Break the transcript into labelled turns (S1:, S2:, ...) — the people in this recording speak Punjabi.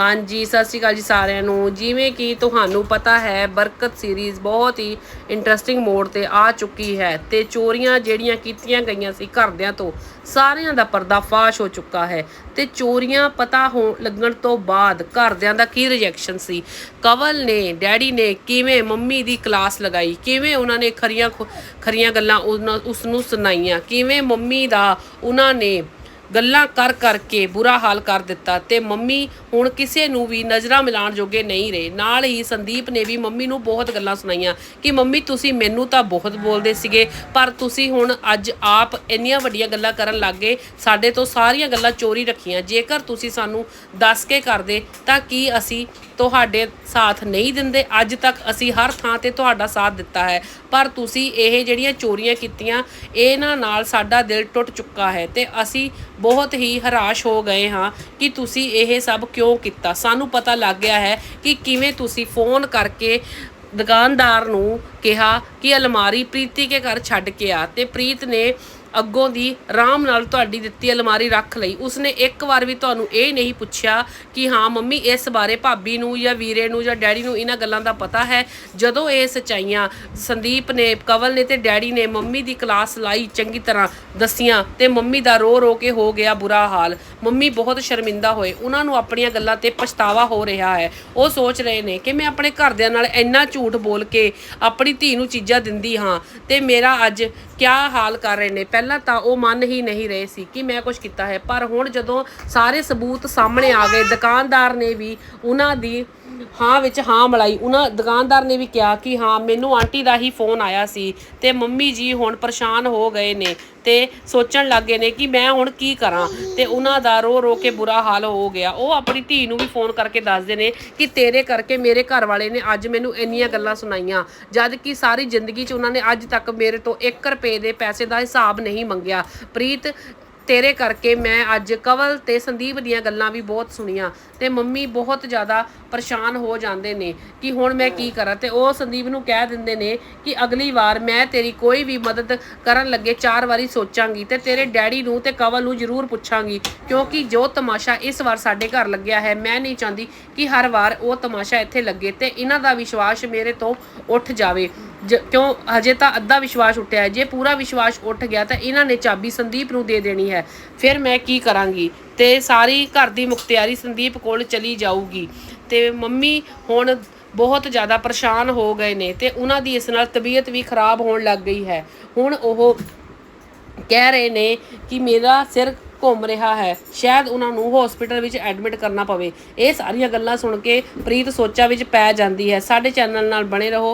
S1: ਹਾਂਜੀ, ਸਤਿ ਸ਼੍ਰੀ ਅਕਾਲ ਜੀ ਸਾਰਿਆਂ ਨੂੰ। ਜਿਵੇਂ ਕਿ ਤੁਹਾਨੂੰ ਪਤਾ ਹੈ, ਬਰਕਤ ਸੀਰੀਜ਼ ਬਹੁਤ ਹੀ ਇੰਟਰਸਟਿੰਗ ਮੋਡ ਤੇ ਆ ਚੁੱਕੀ ਹੈ ਤੇ ਚੋਰੀਆਂ ਜਿਹੜੀਆਂ ਕੀਤੀਆਂ ਗਈਆਂ ਸੀ ਘਰਦਿਆਂ ਤੋਂ, ਸਾਰਿਆਂ ਦਾ ਪਰਦਾਫਾਸ਼ ਹੋ ਚੁੱਕਾ ਹੈ ਤੇ ਚੋਰੀਆਂ ਪਤਾ ਹੋ ਲੱਗਣ ਤੋਂ ਬਾਅਦ ਘਰਦਿਆਂ ਦਾ ਕੀ ਰਿਜੈਕਸ਼ਨ ਸੀ? ਕਵਲ ਨੇ, ਡੈਡੀ ਨੇ ਕਿਵੇਂ ਮੰਮੀ ਦੀ ਕਲਾਸ ਲਗਾਈ? ਕਿਵੇਂ ਉਹਨਾਂ ਨੇ ਖਰੀਆਂ ਖੁ- ਖਰੀਆਂ ਗੱਲਾਂ ਉਸ ਨੂੰ ਸੁਣਾਈਆਂ? ਕਿਵੇਂ ਮੰਮੀ ਦਾ ਉਹਨਾਂ ਨੇ ਗੱਲਾਂ ਕਰ ਕਰਕੇ ਬੁਰਾ ਹਾਲ ਕਰ ਦਿੱਤਾ ਤੇ ਮੰਮੀ ਹੁਣ ਕਿਸੇ ਨੂੰ ਵੀ ਨਜ਼ਰਾਂ ਮਿਲਾਉਣ ਜੋਗੇ ਨਹੀਂ ਰਹੇ। ਨਾਲ ਹੀ ਸੰਦੀਪ ਨੇ ਵੀ ਮੰਮੀ ਨੂੰ ਬਹੁਤ ਗੱਲਾਂ ਸੁਣਾਈਆਂ ਕਿ ਮੰਮੀ ਤੁਸੀਂ ਮੈਨੂੰ ਤਾਂ ਬਹੁਤ ਬੋਲਦੇ ਸੀਗੇ, ਪਰ ਤੁਸੀਂ ਹੁਣ ਅੱਜ ਆਪ ਇੰਨੀਆਂ ਵੱਡੀਆਂ ਗੱਲਾਂ ਕਰਨ ਲੱਗ ਗਏ, ਸਾਡੇ ਤੋਂ ਸਾਰੀਆਂ ਗੱਲਾਂ ਚੋਰੀ ਰੱਖੀਆਂ। ਜੇਕਰ ਤੁਸੀਂ ਸਾਨੂੰ ਦੱਸ ਕੇ ਕਰਦੇ ਤਾਂ ਕੀ ਅਸੀਂ ਤੁਹਾਡੇ ਸਾਥ ਨਹੀਂ ਦਿੰਦੇ? ਅੱਜ ਤੱਕ ਅਸੀਂ ਹਰ ਥਾਂ ਤੇ ਤੁਹਾਡਾ ਸਾਥ ਦਿੱਤਾ ਹੈ, ਪਰ ਤੁਸੀਂ ਇਹ ਜਿਹੜੀਆਂ ਚੋਰੀਆਂ ਕੀਤੀਆਂ, ਇਹਨਾਂ ਨਾਲ ਸਾਡਾ ਦਿਲ ਟੁੱਟ ਚੁੱਕਾ ਹੈ ਤੇ ਅਸੀਂ ਬਹੁਤ ਹੀ ਹਰਾਸ਼ ਹੋ ਗਏ ਹਾਂ ਕਿ ਤੁਸੀਂ ਇਹ ਸਭ ਕਿਉਂ ਕੀਤਾ? ਸਾਨੂੰ ਪਤਾ ਲੱਗ ਗਿਆ ਹੈ ਕਿ ਕਿਵੇਂ ਤੁਸੀਂ ਫੋਨ ਕਰਕੇ ਦੁਕਾਨਦਾਰ ਨੂੰ ਕਿਹਾ ਕਿ ਅਲਮਾਰੀ ਪ੍ਰੀਤੀ ਕੇ ਘਰ ਛੱਡ ਕੇ ਆ ਤੇ ਪ੍ਰੀਤ ਨੇ ਅੱਗੋਂ ਦੀ ਆਰਾਮ ਨਾਲ ਤੁਹਾਡੀ ਦਿੱਤੀ ਅਲਮਾਰੀ ਰੱਖ ਲਈ। ਉਸਨੇ ਇੱਕ ਵਾਰ ਵੀ ਤੁਹਾਨੂੰ ਇਹ ਨਹੀਂ ਪੁੱਛਿਆ ਕਿ ਹਾਂ, ਮੰਮੀ, ਇਸ ਬਾਰੇ ਭਾਬੀ ਨੂੰ ਜਾਂ ਵੀਰੇ ਨੂੰ ਜਾਂ ਡੈਡੀ ਨੂੰ ਇਹਨਾਂ ਗੱਲਾਂ ਦਾ ਪਤਾ ਹੈ? ਜਦੋਂ ਇਹ ਸਚਾਈਆਂ ਸੰਦੀਪ ਨੇ, ਕਵਲ ਨੇ ਤੇ ਡੈਡੀ ਨੇ ਮੰਮੀ ਦੀ ਕਲਾਸ ਲਾਈ, ਚੰਗੀ ਤਰ੍ਹਾਂ ਦਸੀਆਂ ਤੇ ਮੰਮੀ ਦਾ ਰੋ ਰੋ ਕੇ ਹੋ ਗਿਆ ਬੁਰਾ ਹਾਲ। ਮੰਮੀ ਬਹੁਤ ਸ਼ਰਮਿੰਦਾ ਹੋਏ। ਉਹਨਾਂ ਨੂੰ ਆਪਣੀਆਂ ਗੱਲਾਂ ਤੇ ਪਛਤਾਵਾ ਹੋ ਰਿਹਾ ਹੈ। ਉਹ ਸੋਚ ਰਹੇ ਨੇ ਕਿ ਮੈਂ ਆਪਣੇ ਘਰਦਿਆਂ ਨਾਲ ਇੰਨਾ ਝੂਠ ਬੋਲ ਕੇ ਆਪਣੀ ਧੀ ਨੂੰ ਚੀਜ਼ਾਂ ਦਿੰਦੀ ਹਾਂ ਤੇ ਮੇਰਾ ਅੱਜ ਕਿਆ ਹਾਲ ਕਰ ਰਹੇ ਨੇ? ਪਹਿਲਾਂ ਤਾਂ ਉਹ ਮੰਨ ਹੀ ਨਹੀਂ ਰਹੇ ਸੀ ਕਿ ਮੈਂ ਕੁਝ ਕੀਤਾ ਹੈ। ਪਰ ਹੁਣ ਜਦੋਂ ਸਾਰੇ ਸਬੂਤ ਸਾਹਮਣੇ ਆ ਗਏ, ਦੁਕਾਨਦਾਰ ਨੇ ਵੀ ਉਹਨਾਂ ਦੀ ਹਾਂ ਵਿੱਚ ਹਾਂ ਮਲਾਈ। ਉਹਨਾਂ ਦੁਕਾਨਦਾਰ ਨੇ ਵੀ ਕਿਹਾ ਕਿ ਹਾਂ, ਮੈਨੂੰ ਆਂਟੀ ਦਾ ਹੀ ਫੋਨ ਆਇਆ ਸੀ ਤੇ ਮੰਮੀ ਜੀ ਹੁਣ ਪਰੇਸ਼ਾਨ ਹੋ ਗਏ ਨੇ ਤੇ ਸੋਚਣ ਲੱਗੇ ਨੇ ਕਿ ਮੈਂ ਹੁਣ ਕੀ ਕਰਾਂ ਤੇ ਉਹਨਾਂ ਦਾ ਰੋ ਰੋ ਕੇ ਬੁਰਾ ਹਾਲ ਹੋ ਗਿਆ। ਉਹ ਆਪਣੀ ਧੀ ਨੂੰ ਵੀ ਫੋਨ ਕਰਕੇ ਦੱਸਦੇ ਨੇ ਕਿ ਤੇਰੇ ਕਰਕੇ ਮੇਰੇ ਘਰ ਵਾਲੇ ਨੇ ਅੱਜ ਮੈਨੂੰ ਇੰਨੀਆਂ ਗੱਲਾਂ ਸੁਣਾਈਆਂ, ਜਦ ਕਿ ਸਾਰੀ ਜ਼ਿੰਦਗੀ 'ਚ ਉਹਨਾਂ ਨੇ ਅੱਜ ਤੱਕ ਮੇਰੇ ਤੋਂ 1 ਰੁਪਏ ਦੇ ਪੈਸੇ ਦਾ ਹਿਸਾਬ ਨਹੀਂ ਮੰਗਿਆ। ਪ੍ਰੀਤ ਤੇਰੇ ਕਰਕੇ ਮੈਂ ਅੱਜ ਕਵਲ ਤੇ ਸੰਦੀਪ ਦੀਆਂ ਗੱਲਾਂ ਵੀ ਬਹੁਤ ਸੁਣੀਆਂ ਤੇ ਮੰਮੀ ਬਹੁਤ ਜ਼ਿਆਦਾ ਪਰੇਸ਼ਾਨ ਹੋ ਜਾਂਦੇ ਨੇ ਕਿ ਹੁਣ ਮੈਂ ਕੀ ਕਰਾਂ ਤੇ ਉਹ ਸੰਦੀਪ ਨੂੰ ਕਹਿ ਦਿੰਦੇ ਨੇ ਕਿ ਅਗਲੀ ਵਾਰ ਮੈਂ ਤੇਰੀ ਕੋਈ ਵੀ ਮਦਦ ਕਰਨ ਲੱਗੇ ਚਾਰ ਵਾਰੀ ਸੋਚਾਂਗੀ ਤੇ ਤੇਰੇ ਡੈਡੀ ਨੂੰ ਤੇ ਕਵਲ ਨੂੰ ਜ਼ਰੂਰ ਪੁੱਛਾਂਗੀ ਕਿਉਂਕਿ ਜੋ ਤਮਾਸ਼ਾ ਇਸ ਵਾਰ ਸਾਡੇ ਘਰ ਲੱਗਿਆ ਹੈ, ਮੈਂ ਨਹੀਂ ਚਾਹੁੰਦੀ ਕਿ ਹਰ ਵਾਰ ਉਹ ਤਮਾਸ਼ਾ ਇੱਥੇ ਲੱਗੇ ਤੇ ਇਹਨਾਂ ਦਾ ਵਿਸ਼ਵਾਸ ਮੇਰੇ ਤੋਂ ਉੱਠ ਜਾਵੇ। ਕਿਉਂ ਹਜੇ ਤਾਂ ਅੱਧਾ ਵਿਸ਼ਵਾਸ ਉੱਠਿਆ ਜੇ ਪੂਰਾ ਵਿਸ਼ਵਾਸ ਉੱਠ ਗਿਆ ਤਾਂ ਇਹਨਾਂ ਨੇ ਚਾਬੀ ਸੰਦੀਪ ਨੂੰ ਦੇ ਦੇਣੀ ਹੈ। ਫਿਰ ਮੈਂ ਕੀ ਕਰਾਂਗੀ? ਤੇ ਸਾਰੀ ਘਰ ਦੀ ਮੁਖਤਿਆਰੀ ਸੰਦੀਪ ਕੋਲ ਚਲੀ ਜਾਊਗੀ। ਤੇ ਮੰਮੀ ਹੁਣ ਬਹੁਤ ਜ਼ਿਆਦਾ ਪਰੇਸ਼ਾਨ ਹੋ ਗਏ ਨੇ ਤੇ ਉਹਨਾਂ ਦੀ ਇਸ ਨਾਲ ਤਬੀਅਤ ਵੀ ਖਰਾਬ ਹੋਣ ਲੱਗ ਗਈ ਹੈ। ਹੁਣ ਉਹ ਕਹਿ ਰਹੇ ਨੇ ਕਿ ਮੇਰਾ ਸਿਰ ਘੁੰਮ ਰਿਹਾ ਹੈ। ਸ਼ਾਇਦ ਉਹਨਾਂ ਨੂੰ ਹਸਪੀਟਲ ਵਿੱਚ ਐਡਮਿਟ ਕਰਨਾ ਪਵੇ। ਇਹ ਸਾਰੀਆਂ ਗੱਲਾਂ ਸੁਣ ਕੇ ਪ੍ਰੀਤ ਸੋਚਾਂ ਵਿੱਚ ਪੈ ਜਾਂਦੀ ਹੈ। ਸਾਡੇ ਚੈਨਲ ਨਾਲ ਬਣੇ ਰਹੋ।